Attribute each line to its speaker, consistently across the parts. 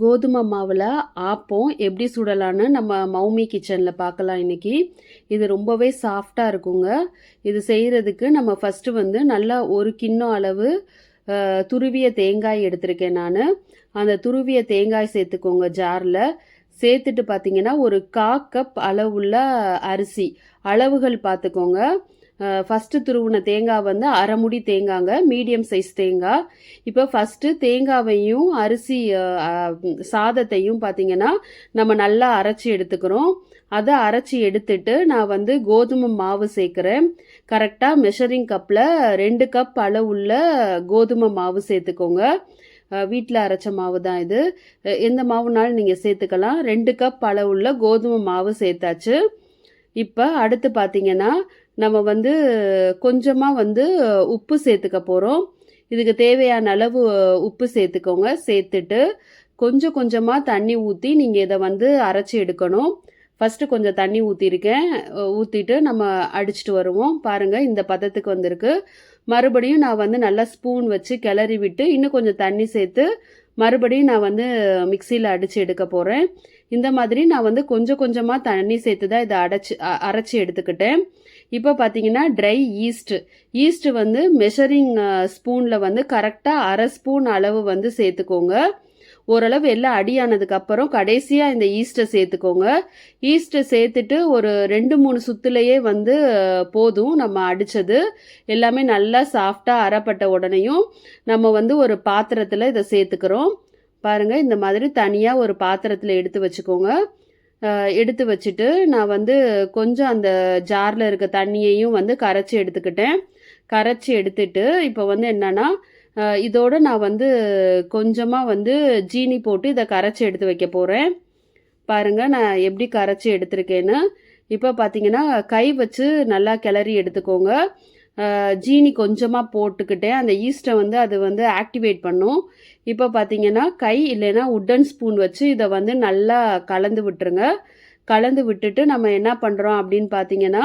Speaker 1: கோதுமை மாவில் ஆப்பம். எப்படி சுடலான்னு நம்ம மௌமி கிச்சனில் பார்க்கலாம் இன்றைக்கி இது ரொம்பவே சாஃப்டாக இருக்குங்க. இது செய்கிறதுக்கு நம்ம ஃபஸ்ட்டு வந்து நல்லா ஒரு கிண்ணம் அளவு துருவிய தேங்காய் எடுத்திருக்கேன் நான். அந்த துருவிய தேங்காய் சேர்த்துக்கோங்க ஜாரில். சேர்த்துட்டு பார்த்தீங்கன்னா ஒரு கா கப் அளவுள்ள அரிசி. அளவுகள் பார்த்துக்கோங்க ஃபஸ்ட்டு துருவின தேங்காய் வந்து அரை முடி தேங்காங்க மீடியம் சைஸ் தேங்காய் இப்போ ஃபஸ்ட்டு தேங்காவையும் அரிசி சாதத்தையும் பார்த்தீங்கன்னா நம்ம நல்லா அரைச்சி எடுத்துக்கிறோம். அதை அரைச்சி எடுத்துட்டு நான் வந்து கோதுமை மாவு சேர்க்குறேன். கரெக்டாக மெஷரிங் கப்பில் ரெண்டு கப் அளவுள்ள கோதுமை மாவு சேர்த்துக்கோங்க. வீட்டில் அரைச்ச மாவு தான் இது. எந்த மாவுனாலும் நீங்கள் சேர்த்துக்கலாம். ரெண்டு கப் அளவுள்ள கோதுமை மாவு சேர்த்தாச்சு. இப்போ அடுத்து பார்த்தீங்கன்னா நம்ம வந்து கொஞ்சமாக வந்து உப்பு சேர்த்துக்க போகிறோம் இதுக்கு தேவையான அளவு உப்பு சேர்த்துக்கோங்க. சேர்த்துட்டு கொஞ்சம் கொஞ்சமாக தண்ணி ஊற்றி நீங்கள் இதை வந்து அரைச்சி எடுக்கணும். ஃபஸ்ட்டு கொஞ்சம் தண்ணி ஊற்றிருக்கேன் ஊற்றிட்டு நம்ம அடிச்சிட்டு வருவோம். பாருங்கள் இந்த பதத்துக்கு வந்திருக்கு. மறுபடியும் நான் வந்து நல்லா ஸ்பூன் வச்சு கிளறி விட்டு இன்னும் கொஞ்சம் தண்ணி சேர்த்து மறுபடியும் நான் வந்து மிக்சியில் அடித்து எடுக்க போகிறேன் இந்த மாதிரி நான் வந்து கொஞ்சம் கொஞ்சமாக தண்ணி சேர்த்து தான் இதை அடைச்சி அரைச்சி எடுத்துக்கிட்டேன். இப்போ பார்த்தீங்கன்னா ட்ரை ஈஸ்ட்டு ஈஸ்ட் வந்து மெஷரிங் ஸ்பூனில் வந்து கரெக்டாக அரை ஸ்பூன் அளவு வந்து சேர்த்துக்கோங்க. ஓரளவு எல்லாம் அடியானதுக்கு அப்புறம் கடைசியாக இந்த ஈஸ்ட்டை சேர்த்துக்கோங்க. ஈஸ்ட்டை சேர்த்துட்டு ஒரு ரெண்டு மூணு சுத்துலையே வந்து போதும் நம்ம அடித்தது எல்லாமே நல்லா சாஃப்டாக அரைப்பட்ட உடனேயும் நம்ம வந்து ஒரு பாத்திரத்தில் இதை சேர்த்துக்கிறோம். பாருங்கள் இந்த மாதிரி தனியாக ஒரு பாத்திரத்தில் எடுத்து வச்சுக்கோங்க. எடுத்து வச்சுட்டு நான் வந்து கொஞ்சம் அந்த ஜாரில் இருக்க தண்ணியையும் வந்து கரைச்சி எடுத்துக்கிட்டேன். கரைச்சி எடுத்துட்டு இப்போ வந்து என்னென்னா இதோடு நான் வந்து கொஞ்சமாக வந்து ஜீனி போட்டு இதை கரைச்சி எடுத்து வைக்க போகிறேன் பாருங்க நான் எப்படி கரைச்சி எடுத்திருக்கேன்னு. இப்போ பார்த்தீங்கன்னா கை வச்சு நல்லா கிளறி எடுத்துக்கோங்க. ஜீனி கொஞ்சமாக போட்டுக்கிட்டேன் அந்த ஈஸ்ட்டை வந்து அது வந்து ஆக்டிவேட் பண்ணும். இப்போ பார்த்தீங்கன்னா கை இல்லைன்னா உட்டன் ஸ்பூன் வச்சு இதை வந்து நல்லா கலந்து விட்டுருங்க. கலந்து விட்டுட்டு நம்ம என்ன பண்ணுறோம் அப்படின்னு பார்த்தீங்கன்னா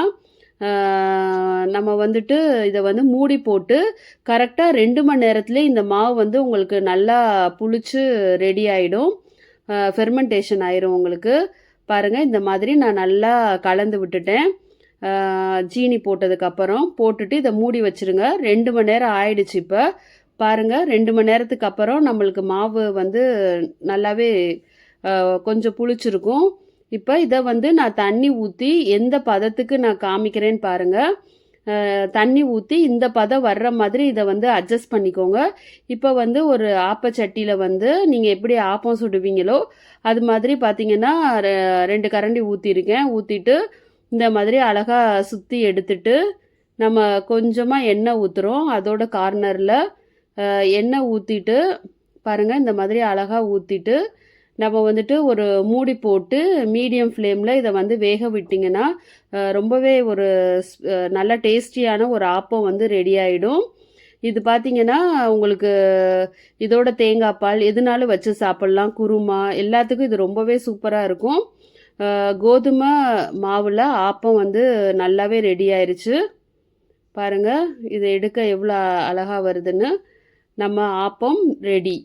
Speaker 1: நம்ம வந்துட்டு இதை வந்து மூடி போட்டு கரெக்டாக ரெண்டு மணி நேரத்துலேயே இந்த மாவு வந்து உங்களுக்கு நல்லா புளிச்சு ரெடி ஆகிடும் ஃபெர்மெண்டேஷன் ஆயிரும் உங்களுக்கு. பாருங்கள் இந்த மாதிரி நான் நல்லா கலந்து விட்டுட்டேன். ஜீனி போட்டதுக்கப்புறம் போட்டுட்டு இதை மூடி வச்சிருங்க. ரெண்டு மணி நேரம் ஆயிடுச்சு இப்போ. பாருங்கள் ரெண்டு மணி நேரத்துக்கு அப்புறம் நம்மளுக்கு மாவு வந்து நல்லாவே கொஞ்சம் புளிச்சிருக்கும். இப்போ இதை வந்து நான் தண்ணி ஊற்றி எந்த பதத்துக்கு நான் காமிக்கிறேன்னு பாருங்கள் தண்ணி ஊற்றி இந்த பதம் வர்ற மாதிரி இதை வந்து அட்ஜஸ்ட் பண்ணிக்கோங்க. இப்போ வந்து ஒரு ஆப்பச்சட்டியில் வந்து நீங்கள் எப்படி ஆப்பம் சுடுவீங்களோ அது மாதிரி பார்த்தீங்கன்னா ரெ- ரெண்டு கரண்டி ஊற்றிருக்கேன் ஊற்றிட்டு இந்த மாதிரி அழகாக சுற்றி எடுத்துட்டு நம்ம கொஞ்சமாக எண்ணெய் ஊற்றுறோம் அதோட கார்னரில் எண்ணெய் ஊற்றிட்டு பாருங்கள் இந்த மாதிரி அழகாக ஊற்றிட்டு நம்ம வந்துட்டு ஒரு மூடி போட்டு மீடியம் ஃப்ளேமில் இதை வந்து வேக விட்டிங்கன்னா ரொம்பவே ஒரு நல்ல டேஸ்டியான ஒரு ஆப்பம் வந்து ரெடி ஆகிடும் இது பார்த்தீங்கன்னா உங்களுக்கு இதோட தேங்காய் பால் எதுனாலும் வச்சு சாப்பிட்லாம். குருமா எல்லாத்துக்கும் இது ரொம்பவே சூப்பராக இருக்கும். கோதுமை மாவில் ஆப்பம் வந்து நல்லாவே ரெடி ஆயிடுச்சு பாருங்க இதை எடுக்க எவ்வளோ அழகாக வருதுன்னு. நம்ம ஆப்பம் ரெடி